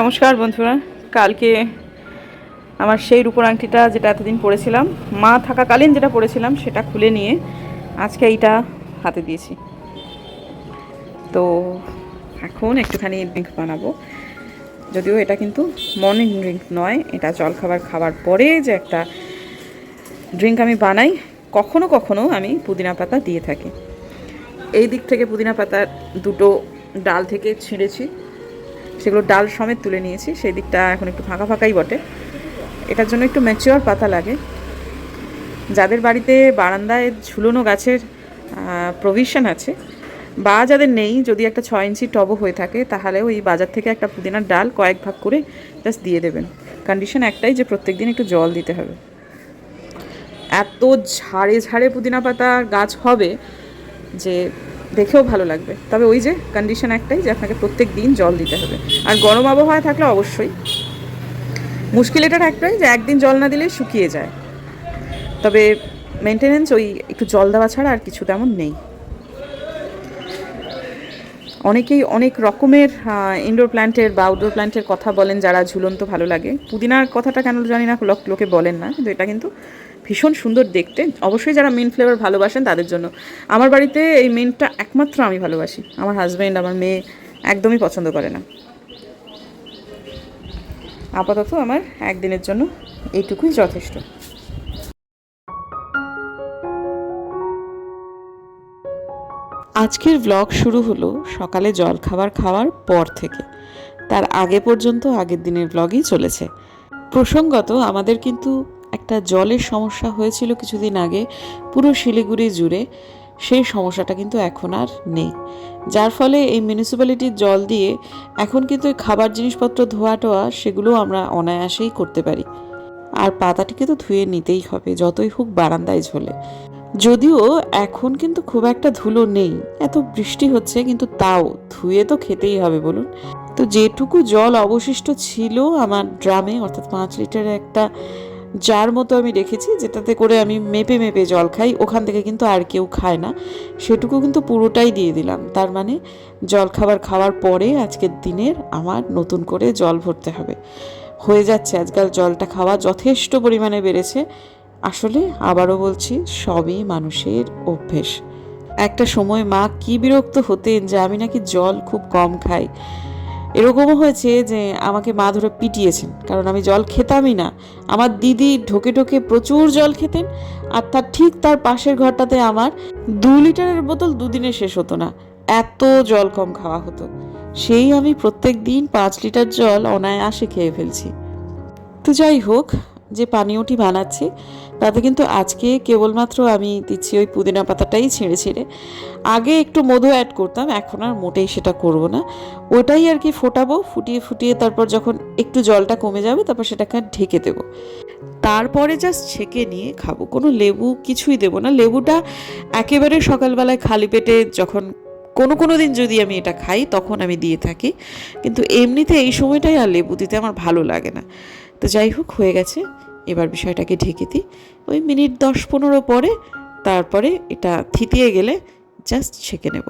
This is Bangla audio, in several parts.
নমস্কার বন্ধুরা, কালকে আমার সেই রূপোর আংটিটা যেটা এতদিন পরেছিলাম মা থাকাকালীন যেটা পরেছিলাম সেটা খুলে নিয়ে আজকে এইটা হাতে দিয়েছি। তো এখন একটুখানি ড্রিঙ্ক বানাবো। যদিও এটা কিন্তু মর্নিং ড্রিঙ্ক নয়, এটা জলখাবার খাবার পরে যে একটা ড্রিঙ্ক আমি বানাই, কখনো কখনো আমি পুদিনা পাতা দিয়ে থাকি। এই দিক থেকে পুদিনা পাতার দুটো ডাল থেকে ছিঁড়েছি। সেগুলো ডাল সমেত তুলে নিয়েছি। সেই দিকটা এখন একটু ফাঁকা ফাঁকাই বটে। এটার জন্য একটু ম্যাচিওর পাতা লাগে। যাদের বাড়িতে বারান্দায় ঝুলনো গাছের প্রভিশন আছে, বা যাদের নেই, যদি একটা ছয় ইঞ্চি টবও হয়ে থাকে, তাহলে ওই বাজার থেকে একটা পুদিনার ডাল কয়েক ভাগ করে জাস্ট দিয়ে দেবেন। কন্ডিশন একটাই যে প্রত্যেক দিন একটু জল দিতে হবে। এত ঝাড়ে ঝাড়ে পুদিনা পাতা গাছ হবে যে দেখেও ভালো লাগবে। তবে ওই যে কন্ডিশন একটাই যে আপনাকে প্রত্যেক দিন জল দিতে হবে। আর গরম আবহাওয়া থাকলে অবশ্যই। মুশকিল এটার একটাই যে একদিন জল না দিলে শুকিয়ে যায়। তবে মেনটেনেন্স ওই একটু জল দেওয়া ছাড়া আর কিছু তেমন নেই। অনেকেই অনেক রকমের ইনডোর প্ল্যান্টের বা আউটডোর প্ল্যান্টের কথা বলেন যারা ঝুলন্ত ভালো লাগে। পুদিনার কথাটা কেন জানি না, লোক বলেন না, কিন্তু এটা কিন্তু ভীষণ সুন্দর দেখতে। অবশ্যই যারা মেন ফ্লেভার ভালোবাসেন তাদের জন্য। আমার বাড়িতে এই মেনটা একমাত্র আমি ভালোবাসি। আমার হাজব্যান্ড আমার মেয়ে একদমই পছন্দ করে না। আপাতত আমার একদিনের জন্য এইটুকুই যথেষ্ট। আজকের ব্লগ শুরু হলো সকালে জল খাবার খাওয়ার পর থেকে। তার আগে পর্যন্ত আগের দিনের ব্লগই চলেছে। প্রসঙ্গত আমাদের কিন্তু একটা জলের সমস্যা হয়েছিল কিছুদিন আগে পুরো শিলিগুড়ি জুড়ে। সেই সমস্যাটা কিন্তু এখন আর নেই। যার ফলে এই মিউনিসিপ্যালিটির জল দিয়ে এখন কিন্তু খাবার জিনিসপত্র ধোয়া টোয়া সেগুলো আমরা অনায়াসেই করতে পারি। আর পাতাটিকে তো ধুয়ে নিতেই হবে, যতই হোক বারান্দায় ঝোলে। যদিও এখন কিন্তু খুব একটা ধুলো নেই। এত বৃষ্টি হচ্ছে, কিন্তু তাও ধুয়ে তো খেতেই হবে বলুন। তো যেটুকু জল অবশিষ্ট ছিল আমার ড্রামে, অর্থাৎ পাঁচ লিটারের একটা যার মতো আমি রেখেছি, যেটাতে করে আমি মেপে মেপে জল খাই, ওখান থেকে কিন্তু আর কেউ খায় না। সেটুকু কিন্তু পুরোটাই দিয়ে দিলাম। তার মানে জল খাবার খাওয়ার পরে আজকের দিনের আমার নতুন করে জল ভরতে হবে। হয়ে যাচ্ছে, আজকাল জলটা খাওয়া যথেষ্ট পরিমাণে বেড়েছে। আসলে আবারও বলছি, সবই মানুষের অভ্যেস। একটা সময় মা কি বিরক্ত হতেন যে আমি নাকি জল খুব কম খাই। এরকমও হয়েছে যে আমাকে মা ধরে পিটিয়েছেন, কারণ আমি জল খেতামই না। আমার দিদি ঢোকে ঢোকে প্রচুর জল খেতেন, আর তার ঠিক তার পাশের ঘরটাতে আমার দু লিটারের বোতল দুদিনে শেষ হতো না, এত জল কম খাওয়া হতো। সেই আমি প্রত্যেক দিন পাঁচ লিটার জল অনায়াসে খেয়ে ফেলছি। তো যাই হোক যে পানীয়টি বানাচ্ছি, তাতে কিন্তু আজকে কেবলমাত্র আমি দিচ্ছি ওই পুদিনা পাতাটাই ছিঁড়ে ছিঁড়ে। আগে একটু মধু অ্যাড করতাম, এখন আর মোটেই সেটা করব না। ওটাই আর কি ফোটাবো, ফুটিয়ে ফুটিয়ে তারপর যখন একটু জলটা কমে যাবে, তারপর সেটাকে ঢেকে দেবো। তারপরে জাস্ট ছেঁকে নিয়ে খাব, কোনো লেবু কিছুই দেবো না। লেবুটা একেবারে সকালবেলায় খালি পেটে যখন কোনো কোনো দিন যদি আমি এটা খাই, তখন আমি দিয়ে থাকি। কিন্তু এমনিতে এই সময়টাই আর লেবু দিতে আমার ভালো লাগে না। তো যাই হোক, হয়ে গেছে। এবার বিষয়টাকে ঢেকে দিই। ওই মিনিট দশ পনেরো পরে তারপরে এটা থিতিয়ে গেলে জাস্ট ছেঁকে নেব।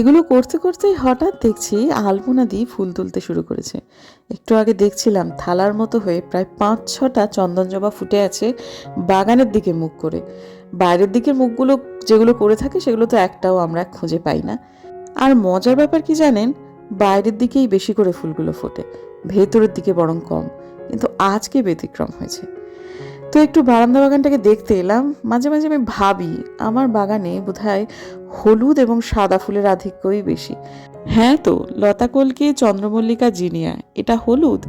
এগুলো করতে করতেই হঠাৎ দেখছি আলপনা দিয়ে ফুল তুলতে শুরু করেছে। একটু আগে দেখছিলাম থালার মতো হয়ে প্রায় পাঁচ ছটা চন্দন জবা ফুটে আছে বাগানের দিকে মুখ করে। বাইরের দিকের মুখগুলো যেগুলো করে থাকে সেগুলো তো একটাও আমরা খুঁজে পাই না। আর মজার ব্যাপার কি জানেন? বাইরের দিকেই বেশি করে ফুলগুলো ফোটে, ভেতরের দিকে বরং কম। কিন্তু আজকে ব্যতিক্রম হয়েছে। তো একটু বারান্দা বাগানটাকে দেখতে এলাম। মাঝে মাঝে আমি ভাবি, আমার বাগানে বোধহয় হলুদ এবং সাদা ফুলের আধিক্যই বেশি। হ্যাঁ তো, লতা কলকে, চন্দ্রমল্লিকা জিনিয়া, এটা হলুদ।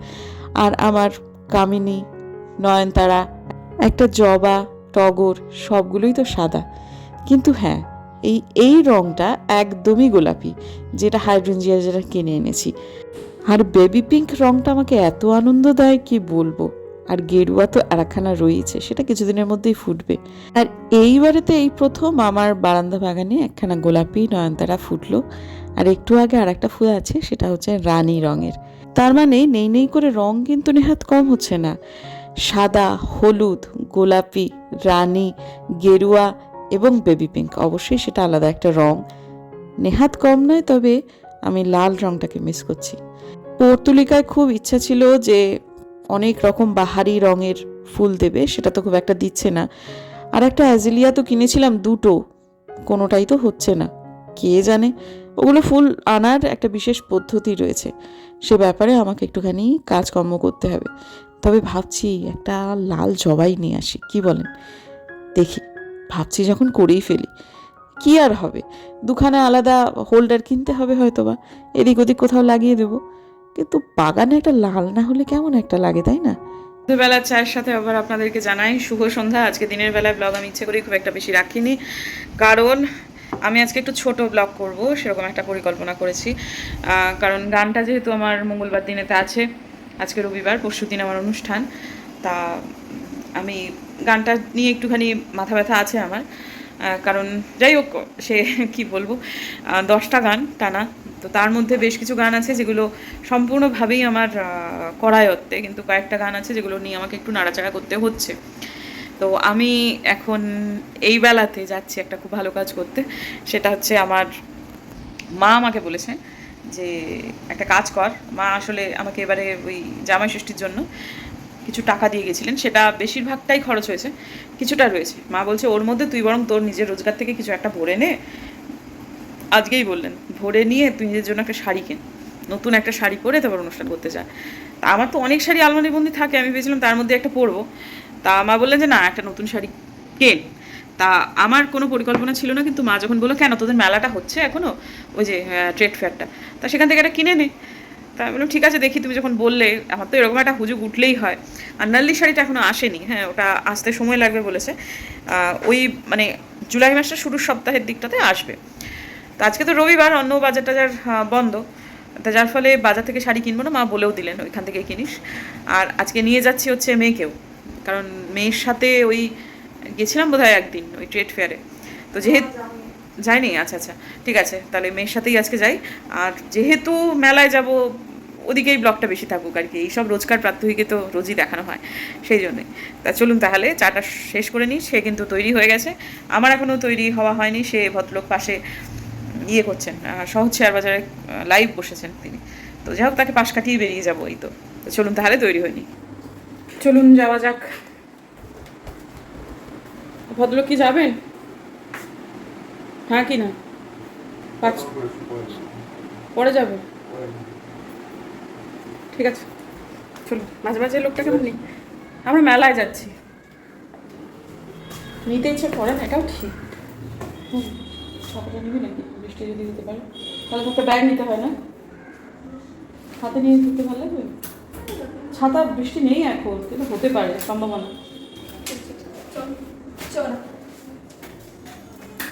আর আমার কামিনী, নয়নতারা, একটা জবা, টগর, সবগুলোই তো সাদা। কিন্তু হ্যাঁ এই এই রংটা একদমই গোলাপি, যেটা হাইড্রেঞ্জিয়া যেটা কিনে এনেছি। আর বেবি পিঙ্ক রংটা আমাকে এত আনন্দ দেয় কি বলব? আর গেরুয়া তো আরেকখানা রয়েছে, সেটা কিছুদিনের মধ্যেই ফুটবে। আর এইবারেতে এই প্রথম আমার বারান্দা বাগানে একখানা গোলাপি নয়নতারা ফুটলো, আর একটু আগে আর একটা ফুল আছে, সেটা হচ্ছে রানী রঙের। তার মানে নেই নেই করে রং কিন্তু নেহাত কম হচ্ছে না। সাদা, হলুদ, গোলাপি, রানী, গেরুয়া এবং বেবি পিঙ্ক, অবশ্যই সেটা আলাদা একটা রং। নেহাত কম নয়, তবে আমি লাল রংটাকে মিস করছি। পর্তুলিকায় খুব ইচ্ছা ছিল যে অনেক রকম বাহারি রঙের ফুল দেবে, সেটা তো খুব একটা দিচ্ছে না। আর একটা অ্যাজিলিয়া তো কিনেছিলাম দুটো, কোনোটাই তো হচ্ছে না। কে জানে? ওগুলো ফুল আনার একটা বিশেষ পদ্ধতি রয়েছে। সে ব্যাপারে আমাকে একটুখানি কাজকর্ম করতে হবে। তবে ভাবছি একটা লাল জবাই নিয়ে আসি, কি বলেন? দেখি, ভাবছি যখন করেই ফেলি। কি আর হবে? দুখানা আলাদা হোল্ডার কিনতে হবে হয়তো বা এদিক ওদিক কোথাও লাগিয়ে দেবো। কিন্তু বাগানে একটা লাল না হলে কেমন একটা লাগে, তাই না? বেলার চায়ের সাথে আবার আপনাদেরকে জানাই, শুভ সন্ধ্যা। আজকে দিনের বেলায় ব্লগ আমি ইচ্ছে করি খুব একটা বেশি রাখিনি। কারণ আমি আজকে একটু ছোট ব্লগ করব, সেরকম একটা পরিকল্পনা করেছি। কারণ গানটা যেহেতু আমার মঙ্গলবার দিনেতে আছে, আজকে রবিবার, পরশু দিন আমার অনুষ্ঠান। তা, আমি গানটা নিয়ে একটুখানি মাথা ব্যথা আছে আমার। কারণ যাই হোক, সে কি বলব দশটা গান টানা। তো তার মধ্যে বেশ কিছু গান আছে যেগুলো সম্পূর্ণভাবেই আমার করায়ত্তে, কিন্তু কয়েকটা গান আছে যেগুলো নিয়ে আমাকে একটু নাড়াচাড়া করতে হচ্ছে। তো আমি এখন এই বেলাতে যাচ্ছি একটা খুব ভালো কাজ করতে। সেটা হচ্ছে আমার মা আমাকে বলেছে যে, একটা কাজ কর। মা আসলে আমাকে এবারে ওই জামাই ষষ্ঠীর জন্য কিছু টাকা দিয়ে গেছিলেন, সেটা বেশিরভাগটাই খরচ হয়েছে, কিছুটা রয়েছে। মা বলছে, ওর মধ্যে তুই বরং তোর নিজের রোজগার থেকে কিছু একটা ভরে নে। আজকেই বললেন, ভরে নিয়ে তুই নিজের জন্য একটা শাড়ি কেন? নতুন একটা শাড়ি পরে তারপর অনুষ্ঠান করতে যা। তা আমার তো অনেক শাড়ি আলমারির বন্দি থাকে, আমি ভেবেছিলাম তার মধ্যে একটা পরবো। তা মা বললেন যে, না, একটা নতুন শাড়ি কেন? তা আমার কোনো পরিকল্পনা ছিল না, কিন্তু মা যখন বলল, কেন, তোদের মেলাটা হচ্ছে এখনও? ওই যে ট্রেড ফেয়ারটা। তা সেখান থেকে একটা কিনে নে। তা আমি বললাম, ঠিক আছে, দেখি তুমি যখন বললে, আমার তো এরকম একটা হুজুগ উঠলেই হয়। আর নাল্লি শাড়িটা এখনও আসেনি হ্যাঁ ওটা আসতে সময় লাগবে বলেছে। ওই মানে জুলাই মাসের শুরুর সপ্তাহের দিকটাতে আসবে। তো আজকে তো রবিবার, অন্য বাজার টাজার বন্ধ। তা যার ফলে বাজার থেকে শাড়ি কিনবো না, মা বলেও দিলেন ওইখান থেকে কিনিস। আর আজকে নিয়ে যাচ্ছি হচ্ছে মেয়েকেও কারণ মেয়ের সাথে ওই গেছিলাম বোধহয় একদিন, ওই ট্রেড ফেয়ারে। তো যেহেতু যাইনি আচ্ছা আচ্ছা ঠিক আছে, তাহলে মেয়ের সাথেই আজকে যাই। আর যেহেতু মেলায় যাব, ওদিকেই ব্লগটা বেশি থাকুক আর কি। এইসব রোজকার প্রাত্যহিকে তো রোজই দেখানো হয়, সেই জন্যই। তা চলুন তাহলে, চাটা শেষ করে নিই, সে কিন্তু তৈরি হয়ে গেছে। আমার এখনও তৈরি হওয়া হয়নি, সে ভদ্রলোক পাশে ইয়ে করছেন সহজ শেয়ার বাজারে লাইভ বসেছেন তিনি। তো যাই হোক, তাকে পাশ কাটিয়ে বেরিয়ে যাব এই তো। চলুন তাহলে, তৈরি হয়নি চলুন যাওয়া যাক। ভদ্রলোক কি যাবেন? হ্যাঁ কি না? পাঁচ। পরে যাবে? ঠিক আছে। চলুন মাঝে মাঝে লোকটা কেমন নেই। আমরা মেলায় যাচ্ছি। নিতে ইচ্ছে করে না, এটাও ঠিক। ছাতাটা নিবি নাকি? বৃষ্টি যদি দিতে পারে। তাহলে তো ব্যাগ নিতে হয় না। হাতে নিয়ে ঘুরতে ভালো লাগবে ছাতা, বৃষ্টি নেই এখন, কিন্তু হতে পারে, সম্ভাবনা।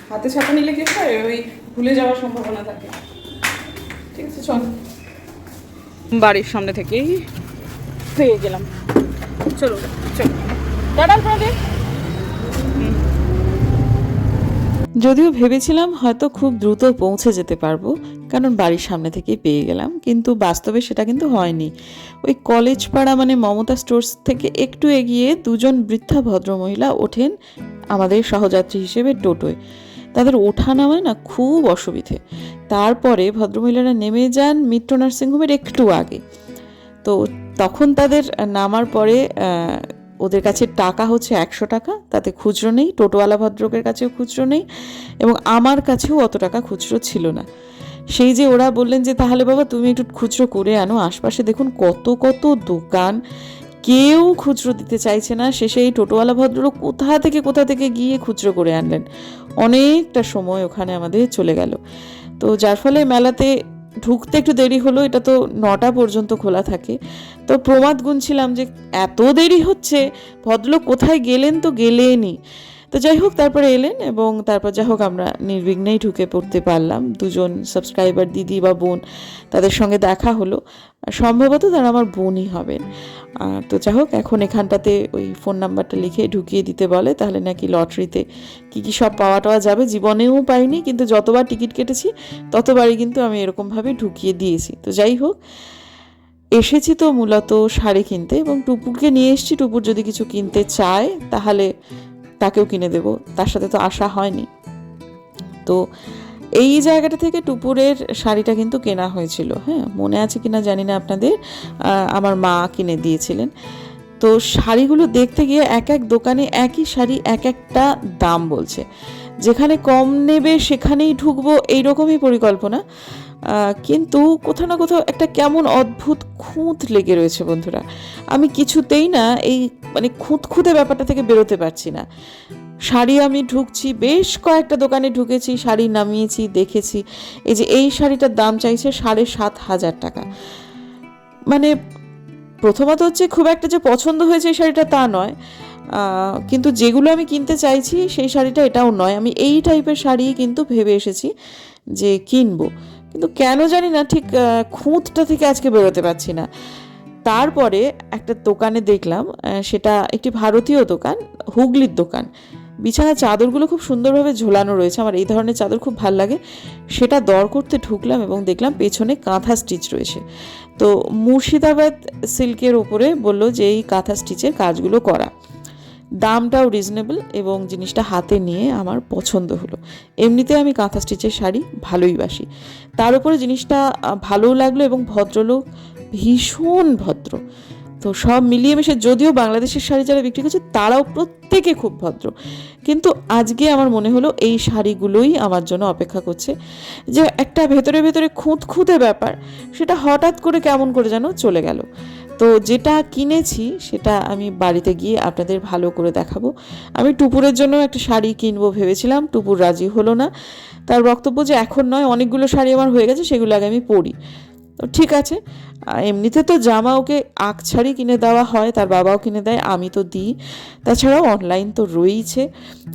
হাতে ছাতা নিলে কি হয়? ওই ভুলে যাওয়ার সম্ভাবনা থাকে। ঠিক আছে, চল। বাড়ির সামনে থেকেই পেয়ে গেলাম। চলো চলো। টাটা আপনাদের যদিও ভেবেছিলাম হয়তো খুব দ্রুত পৌঁছে যেতে পারব, কারণ বাড়ির সামনে থেকেই পেয়ে গেলাম, কিন্তু বাস্তবে সেটা কিন্তু হয়নি। ওই কলেজ পাড়া মানে মমতা স্টোর্স থেকে একটু এগিয়ে দুজন বৃদ্ধা ভদ্রমহিলা ওঠেন আমাদের সহযাত্রী হিসেবে টোটোয়। তাদের ওঠা নামায় না খুব অসুবিধে। তারপরে ভদ্রমহিলারা নেমে যান মিত্র নার্সিংহোমের একটু আগে। তো তখন তাদের নামার পরে ওদের কাছে টাকা হচ্ছে একশো টাকা, তাতে খুচরো নেই, টোটোওয়ালা ভদ্রকের কাছেও খুচরো নেই এবং আমার কাছেও অত টাকা খুচরো ছিল না। সেই যে ওরা বললেন যে, তাহলে বাবা তুমি একটু খুচরো করে আনো, আশপাশে দেখুন কত কত দোকান কেউ খুচরো দিতে চাইছে না। শেষে এই টোটোওয়ালা ভদ্রলোক কোথা থেকে কোথা থেকে গিয়ে খুচরো করে আনলেন? অনেকটা সময় ওখানে আমাদের চলে গেল। তো যার ফলে মেলাতে ঢুকতে একটু দেরি হলো, এটা তো নটা পর্যন্ত খোলা থাকে। তো প্রমাদ গুনছিলাম যে, এত দেরি হচ্ছে? ভদ্রলোক কোথায় গেলেন তো গেলেনই। তো যাই হোক, তারপরে এলেন এবং তারপর যাই হোক, আমরা নির্বিঘ্নেই ঢুকে পড়তে পারলাম। দুজন সাবস্ক্রাইবার দিদি বা বোন তাদের সঙ্গে দেখা হলো। সম্ভবত তারা আমার বোনই হবেন। তো যাই হোক, এখন এখানটাতে ওই ফোন নাম্বারটা লিখে ঢুকিয়ে দিতে বলে, তাহলে নাকি লটারিতে কী কী সব পাওয়া টাওয়া যাবে জীবনেও পাইনি, কিন্তু যতবার টিকিট কেটেছি, ততবারই কিন্তু আমি এরকমভাবে ঢুকিয়ে দিয়েছি। তো যাই হোক, এসেছি তো মূলত শাড়ি কিনতে এবং টুপুরকে নিয়ে এসেছি। টুপুর যদি কিছু কিনতে চায়, তাহলে তাকেও কিনে দেব, তার সাথে তো আশা হয়নি। তো এই জায়গাটা থেকে টুপুরের শাড়িটা কিন্তু কেনা হয়েছিল হ্যাঁ? মনে আছে কিনা জানি না আপনাদের আমার মা কিনে দিয়েছিলেন। তো শাড়িগুলো দেখতে গিয়ে এক এক দোকানে একই শাড়ি এক একটা দাম বলছে। যেখানে কম নেবে সেখানেই ঢুকবো, এইরকমই পরিকল্পনা। কিন্তু কোথাও না কোথাও একটা কেমন অদ্ভুত খুঁত লেগে রয়েছে, বন্ধুরা। আমি কিছুতেই না এই মানে খুঁত খুঁতে ব্যাপারটা থেকে বেরোতে পারছি না। শাড়ি আমি ঢুকছি, বেশ কয়েকটা দোকানে ঢুকেছি, শাড়ি নামিয়েছি, দেখেছি। এই যে এই শাড়িটার দাম চাইছে সাড়ে সাত হাজার টাকা। মানে প্রথমত হচ্ছে খুব একটা যে পছন্দ হয়েছে এই শাড়িটা তা নয়। কিন্তু যেগুলো আমি কিনতে চাইছি, সেই শাড়িটা এটাও নয়। আমি এই টাইপের শাড়ি কিন্তু ভেবে এসেছি যে কিনবো। কিন্তু কেন জানি না ঠিক খুঁতটা থেকে আজকে বেরোতে পারছি না। তারপরে একটা দোকানে দেখলাম সেটা একটি ভারতীয় দোকান, হুগলির দোকান। বিছানার চাদরগুলো খুব সুন্দরভাবে ঝোলানো রয়েছে, আমার এই ধরনের চাদর খুব ভালো লাগে। সেটা দর করতে ঢুকলাম এবং দেখলাম পেছনে কাঁথা স্টিচ রয়েছে। তো মুর্শিদাবাদ সিল্কের ওপরে বলল যে এই কাঁথা স্টিচের কাজগুলো করা। দামটাও রিজনেবল এবং জিনিসটা হাতে নিয়ে আমার পছন্দ হলো। এমনিতে আমি কাঁথা স্টিচের শাড়ি ভালোই বাসি। তার উপরে জিনিসটা ভালোও লাগল এবং ভদ্রলোক ভীষণ ভদ্র। তো সব মিলিয়ে মিশে যদিও বাংলাদেশের শাড়ি যারা বিক্রি করছে, তারাও প্রত্যেকে খুব ভদ্র। কিন্তু আজকে আমার মনে হলো এই শাড়িগুলোই আমার জন্য অপেক্ষা করছে। যে একটা ভেতরে ভেতরে খুঁত খুঁতে ব্যাপার, সেটা হঠাৎ করে কেমন করে যেন চলে গেল। তো যেটা কিনেছি, সেটা আমি বাড়িতে গিয়ে আপনাদের ভালো করে দেখাবো। আমি টুপুরের জন্য একটা শাড়ি কিনবো ভেবেছিলাম, টুপুর রাজি হলো না। তার বক্তব্য যে এখন নয়, অনেকগুলো শাড়ি আমার হয়ে গেছে, সেগুলো আগে আমি পরি। তো ঠিক আছে এমনিতে তো জামা ওকে আখ ছাড়ি কিনে দেওয়া হয়, তার বাবাও কিনে দেয়, আমি তো দিই। তাছাড়াও অনলাইন তো রয়েইছে।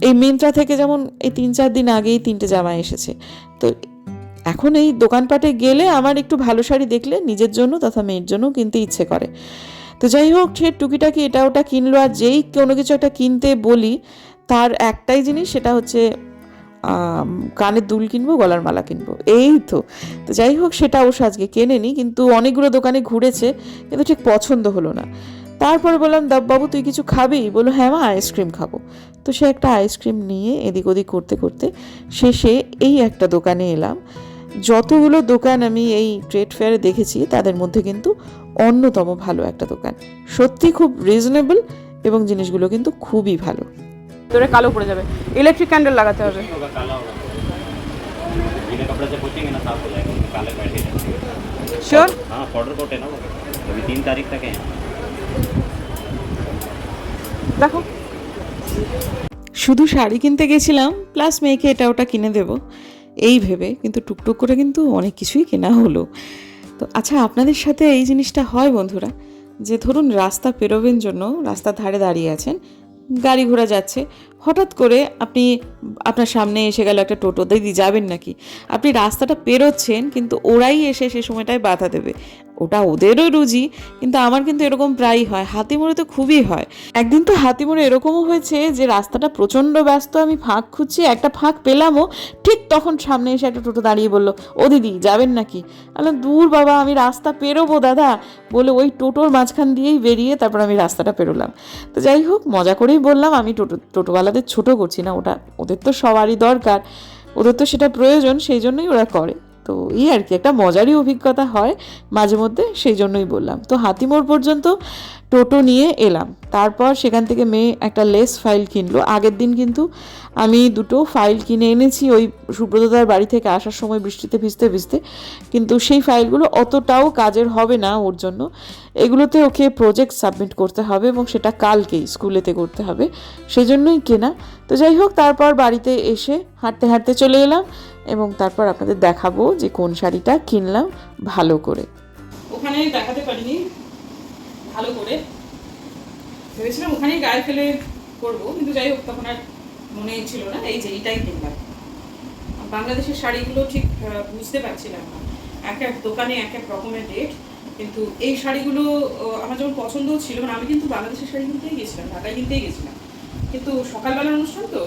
এই মিন্ত্রা থেকে যেমন এই তিন চার দিন আগেই তিনটে জামা এসেছে। তো এখন এই দোকানপাটে গেলে আমার একটু ভালো শাড়ি দেখলে নিজের জন্য তথা মেয়ের জন্য কিনতে ইচ্ছে করে। তো যাই হোক, সে টুকিটাকি এটা ওটা কিনলো আর যেই কোনো কিছু একটা কিনতে বলি, তার একটাই জিনিস সেটা হচ্ছে কানের দুল কিনবো, গলার মালা কিনবো। এই তো। তো যাই হোক, সেটা অবশ্য আজকে কেনেনি, কিন্তু অনেকগুলো দোকানে ঘুরেছে, কিন্তু ঠিক পছন্দ হলো না। তারপরে বললাম "দা- বাবু, তুই কিছু খাবি? বলল হ্যাঁ মা, আইসক্রিম খাব। তো সে একটা আইসক্রিম নিয়ে এদিক ওদিক করতে করতে শেষে এই একটা দোকানে এলাম। যতগুলো দোকান আমি এই ট্রেড ফেয়ারে দেখেছি তাদের মধ্যে কিন্তু অন্যতম ভালো একটা দোকান সত্যি খুব রিজনেবল এবং জিনিসগুলো কিন্তু খুবই ভালো তোরে কালো পড়ে যাবে ইলেকট্রিক ক্যান্ডেল লাগাতে হবে होगा काला होगा बिना कपड़े से पूछेंगे ना साफ हो जाएगा काले बैठे जाएंगे শিওর हाँ पाउडर कोट है ना वो अभी तीन तारीख तक है यहाँ দেখো শুধু শাড়ি কিনতে গেছিলাম প্লাস মেয়েকে এটা ওটা কিনে দেব এই ভেবে কিন্তু টুকটুক করে কিন্তু অনেক কিছুই কেনা হলো। তো আচ্ছা আপনাদের সাথে এই জিনিসটা হয় বন্ধুরা, যে ধরুন রাস্তা পেরোবেন জন্য রাস্তার ধারে দাঁড়িয়ে আছেন, গাড়ি ঘোড়া যাচ্ছে হঠাৎ করে আপনি আপনার সামনে এসে গেল একটা টোটো, দিদি যাবেন নাকি? আপনি রাস্তাটা পেরোচ্ছেন, কিন্তু ওরাই এসে সে সময়টায় বাধা দেবে। ওটা ওদেরও রুজি, কিন্তু আমার কিন্তু এরকম প্রায়ই হয়। হাতিমোড়ে তো খুবই হয়। একদিন তো হাতিমোড়ে এরকমও হয়েছে যে রাস্তাটা প্রচণ্ড ব্যস্ত, আমি ফাঁক খুঁজছি, একটা ফাঁক পেলামও, ঠিক তখন সামনে এসে একটা টোটো দাঁড়িয়ে বলল, ও দিদি, যাবেন নাকি? আমি দূর বাবা, আমি রাস্তা পেরোবো দাদা। বলে ওই টোটোর মাঝখান দিয়েই বেরিয়ে তারপর আমি রাস্তাটা পেরোলাম। তো যাই হোক, মজা করেই বললাম, আমি টোটো টোটোওয়ালাদের ছোট করছি না, ওটা, ওদের তো সবারই দরকার। ওদের তো সেটা প্রয়োজন, সেই জন্যই ওরা করে। তো এই আর কি, একটা মজারই অভিজ্ঞতা হয় মাঝে মধ্যে, সেই জন্যই বললাম। তো হাতিমোড় পর্যন্ত টোটো নিয়ে এলাম। তারপর সেখান থেকে মেয়ে একটা লেস ফাইল কিনলো। আগের দিন কিন্তু আমি দুটো ফাইল কিনে এনেছি ওই সুব্রতদার বাড়ি থেকে আসার সময় বৃষ্টিতে ভিজতে ভিজতে। কিন্তু সেই ফাইলগুলো অতটাও কাজের হবে না ওর জন্য। এগুলোতে ওকে প্রজেক্ট সাবমিট করতে হবে এবং সেটা কালকেই স্কুলেতে করতে হবে। সেই জন্যই কেনা। তো যাই হোক, তারপর বাড়িতে এসে হাঁটতে হাঁটতে চলে এলাম। এবং তারপর আপনাদের দেখাবো যে কোন শাড়িটা কিনলাম ভালো করে। ওখানে দেখাতে পারিনি, ভালো করে। ভেবেছিলাম ওখানেই গায়ে ফেলে করব কিন্তু যাই হোক, তখন আর মনেই ছিল না, এই যে এইটাই কিনলাম। বাংলাদেশের শাড়িগুলো ঠিক বুঝতে পারছিলাম না। এক এক দোকানে এক এক রকমের রেট, কিন্তু এই শাড়িগুলো আমার যেমন পছন্দও ছিল মানে আমি কিন্তু বাংলাদেশের শাড়ি কিনতেই গেছিলাম, ঢাকায় কিনতেই গেছিলাম। কিন্তু সকালবেলার অনুষ্ঠান তো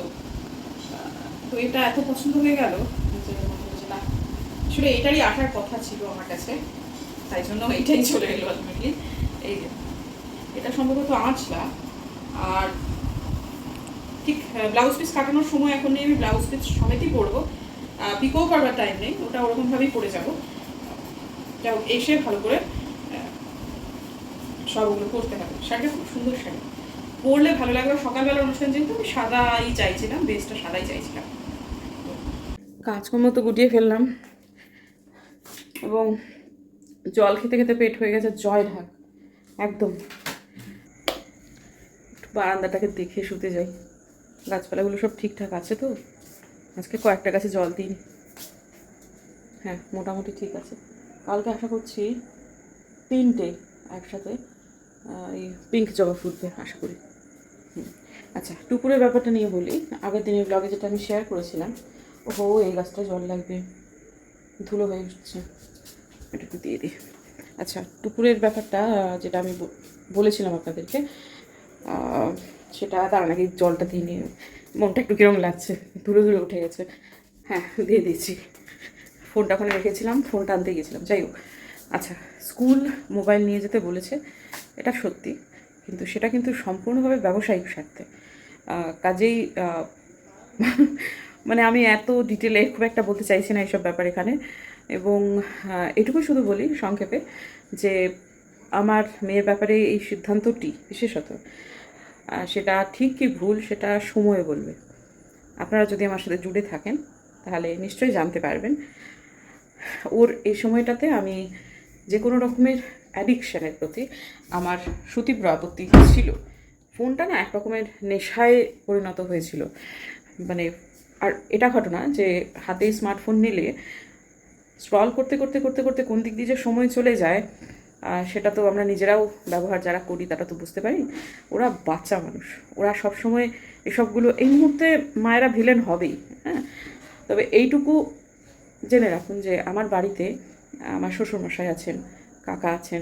তো এটা এত পছন্দ হয়ে গেল মনে না আসলে এটারই আসার কথা ছিল আমার কাছে। তাই জন্য এটাই চলে এলো আলটিমেটলি এই যে এটা সম্ভবত আঁচলা। আর ঠিক ব্লাউজ পিস কাটানোর সময় এখন নেই আমি ব্লাউজ পিস সমেতই পরবো। পিকো করবার টাইম নেই ওটা ওরকমভাবেই পরে যাব। যাই এসে ভালো করে আহ, সবগুলো পরতে হবে। শাড়িটা খুব সুন্দর শাড়ি। পরলে ভালো লাগবে সকালবেলা অনুষ্ঠান যেহেতু আমি সাদাই চাইছিলাম বেসটা সাদাই চাইছিলাম। কাজকর্ম তো গুটিয়ে ফেললাম। এবং জল খেতে খেতে পেট হয়ে গেছে জয় ঢাক, একদম। একটু বারান্দাটাকে দেখে শুতে যাই। গাছপালাগুলো সব ঠিকঠাক আছে তো? আজকে কয়েকটা গাছে জল দিই হ্যাঁ মোটামুটি ঠিক আছে। কালকে আশা করছি তিনটে একসাথে এই পিঙ্ক জবা ফুটবে, আশা করি। আচ্ছা টুকুরের ব্যাপারটা নিয়ে বলি। আগের দিনের ব্লগে যেটা আমি শেয়ার করেছিলাম, ওহো, এই গাছটা জল লাগবে। ধুলো হয়ে উঠছে। এটা একটু দিয়ে দিই। আচ্ছা টুকুরের ব্যাপারটা যেটা আমি বলেছিলাম আপনাদেরকে সেটা তার নাকি জলটা দিয়ে নিয়ে মনটা একটু কিরম লাগছে? ধুলো ধুলো উঠে গেছে। হ্যাঁ দিয়ে দিয়েছি। ফোনটা ওখানে রেখেছিলাম, ফোনটা আনতে গিয়েছিলাম। যাই হোক আচ্ছা স্কুল মোবাইল নিয়ে যেতে বলেছে, এটা সত্যি। কিন্তু সেটা কিন্তু সম্পূর্ণভাবে ব্যবসায়িক স্বার্থে। কাজেই মানে আমি এত ডিটেলে খুব একটা বলতে চাইছি না এইসব ব্যাপার এখানে। এবং এটুকু শুধু বলি সংক্ষেপে যে আমার মেয়ের ব্যাপারে এই সিদ্ধান্তটি বিশেষত সেটা ঠিক কি ভুল সেটা সময় বলবে। আপনারা যদি আমার সাথে জুড়ে থাকেন, তাহলে নিশ্চয়ই জানতে পারবেন। ওর এই সময়টাতে আমি যে কোনো রকমের অ্যাডিকশানের প্রতি আমার সুতীব্র আপত্তি ছিল। ফোনটা না এক রকমের নেশায় পরিণত হয়েছিল। মানে আর এটা ঘটনা যে হাতে স্মার্টফোন নিলে স্ক্রল করতে করতে করতে করতে কোন দিক দিয়ে যে সময় চলে যায় সেটা তো আমরা নিজেরাও ব্যবহার যারা করি তারা তো বুঝতে পারি। ওরা বাচ্চা মানুষ। ওরা সব সময় এসবগুলো এই মুহূর্তে মায়েরা ভিলেন হবেই হ্যাঁ? তবে এইটুকু জেনে রাখুন যে আমার বাড়িতে আমার শ্বশুরমশাই আছেন, কাকা আছেন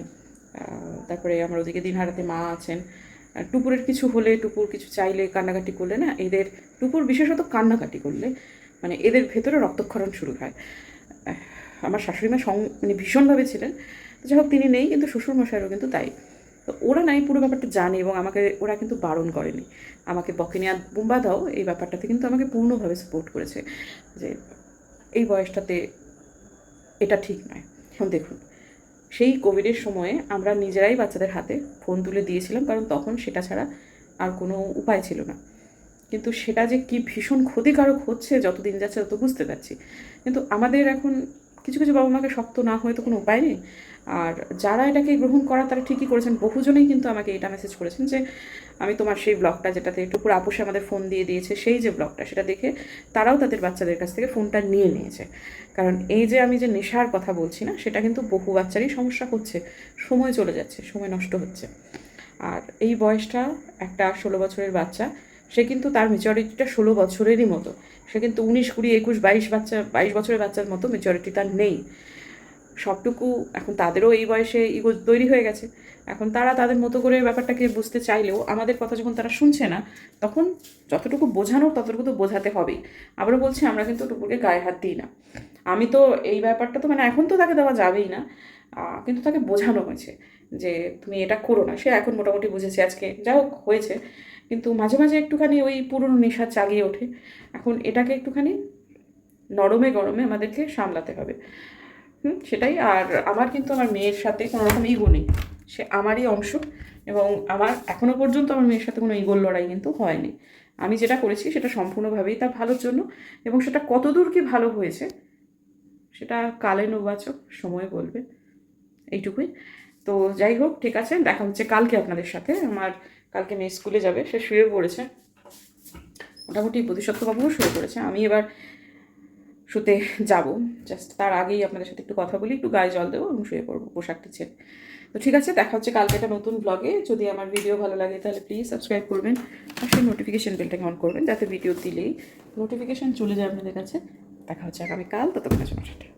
তারপরে আমার ওদিকে দিনহারাতে মা আছেন টুকুরের কিছু হলে টুকুর কিছু চাইলে কান্নাকাটি করলে না, এদের টুকুর বিশেষত কান্নাকাটি করলে মানে এদের ভেতরে রক্তক্ষরণ শুরু হয়। আমার শাশুড়িমা সং মানে ভীষণভাবে ছিলেন। তো যাই হোক, তিনি নেই, কিন্তু শ্বশুরমশাইরও কিন্তু তাই। তো ওরা নাই পুরো ব্যাপারটা জানে এবং আমাকে, ওরা কিন্তু বারণ করেনি। আমাকে বকেনিয়া বুম্বা দাও, এই ব্যাপারটাতে কিন্তু আমাকে পূর্ণভাবে সাপোর্ট করেছে যে, এই বয়সটাতে এটা ঠিক নয়। এখন দেখুন। সেই কোভিডের সময়ে আমরা নিজেরাই বাচ্চাদের হাতে ফোন তুলে দিয়েছিলাম, কারণ তখন সেটা ছাড়া আর কোনো উপায় ছিল না। কিন্তু সেটা যে কি ভীষণ ক্ষতিকারক হচ্ছে, যতদিন যাচ্ছে তত বুঝতে পারছি। কিন্তু আমাদের এখন কিছু কিছু বাবা মাকে শক্ত না হয়ে তো কোনো উপায় নেই। আর যারা এটাকে গ্রহণ করা, তারা ঠিকই করেছেন। বহুজনেই কিন্তু আমাকে এটা মেসেজ করেছেন যে, আমি তোমার সেই ব্লগটা যেটাতে টুকুর আপুসে আমাদের ফোন দিয়ে দিয়েছে, সেই যে ব্লগটা সেটা দেখে তারাও তাদের বাচ্চাদের কাছ থেকে ফোনটা নিয়ে নিয়েছে। কারণ এই যে আমি যে নেশার কথা বলছি না, সেটা কিন্তু বহু বাচ্চারই সমস্যা হচ্ছে। সময় চলে যাচ্ছে, সময় নষ্ট হচ্ছে। আর এই বয়সটা একটা ষোলো বছরের বাচ্চা সে কিন্তু তার মেচরিটিটা ষোলো বছরেরই মতো। সে কিন্তু উনিশ, কুড়ি, একুশ, বাইশ বাচ্চা, বাইশ বছরের বাচ্চার মতো মেচরিটি তার নেই। সবটুকু এখন তাদেরও এই বয়সে ইগো তৈরি হয়ে গেছে। এখন তারা তাদের মতো করে ব্যাপারটাকে বুঝতে চাইলেও আমাদের কথা যখন তারা শুনছে না, তখন যতটুকু বোঝানোর ততটুকু তো বোঝাতে হবেই। আবারও বলছি, আমরা কিন্তু টুকুরকে গায়ে হাত দিই না। আমি তো এই ব্যাপারটা তো মানে এখন তো তাকে দেওয়া যাবেই না। কিন্তু তাকে বোঝানো হয়েছে যে তুমি এটা করো না। সে এখন মোটামুটি বুঝেছে আজকে। যা হোক, হয়েছে। কিন্তু মাঝে মাঝে একটুখানি ওই পুরনো নেশা চালিয়ে ওঠে। এখন এটাকে একটুখানি নরমে গরমে আমাদেরকে সামলাতে হবে। হুম, সেটাই। আর আমার কিন্তু আমার মেয়ের সাথে কোনো রকম ইগো নেই। সে আমারই অংশ এবং আমার এখনও পর্যন্ত আমার মেয়ের সাথে কোনো ইগোর লড়াই কিন্তু হয়নি। আমি যেটা করেছি সেটা সম্পূর্ণভাবেই তার ভালোর জন্য এবং সেটা কতদূর কি ভালো হয়েছে সেটা কালে নবাচক সময় বলবে। এইটুকুই। তো যাই হোক, ঠিক আছে, দেখা হচ্ছে কালকে আপনাদের সাথে। আমার কালকে মেয়ে স্কুলে যাবে, সে শুয়ে পড়েছে। মোটামুটি প্রতিশত্তবাবুও শুয়ে পড়েছে। আমি এবার শুতে যাব। জাস্ট তার আগেই আপনাদের সাথে একটু কথা বলি, একটু গায়ে জল দেবো এবং শুয়ে পড়ব পোশাকটি ছেড়ে। তো ঠিক আছে, দেখা হচ্ছে কালকে একটা নতুন ব্লগে যদি আমার ভিডিও ভালো লাগে তাহলে প্লিজ সাবস্ক্রাইব করবেন আর সেই নোটিফিকেশন বেলটাকে অন করবেন, যাতে ভিডিও দিলেই নোটিফিকেশন চলে যায় আপনাদের কাছে। দেখা হচ্ছে আগামীকাল, ততক্ষণের টাটা।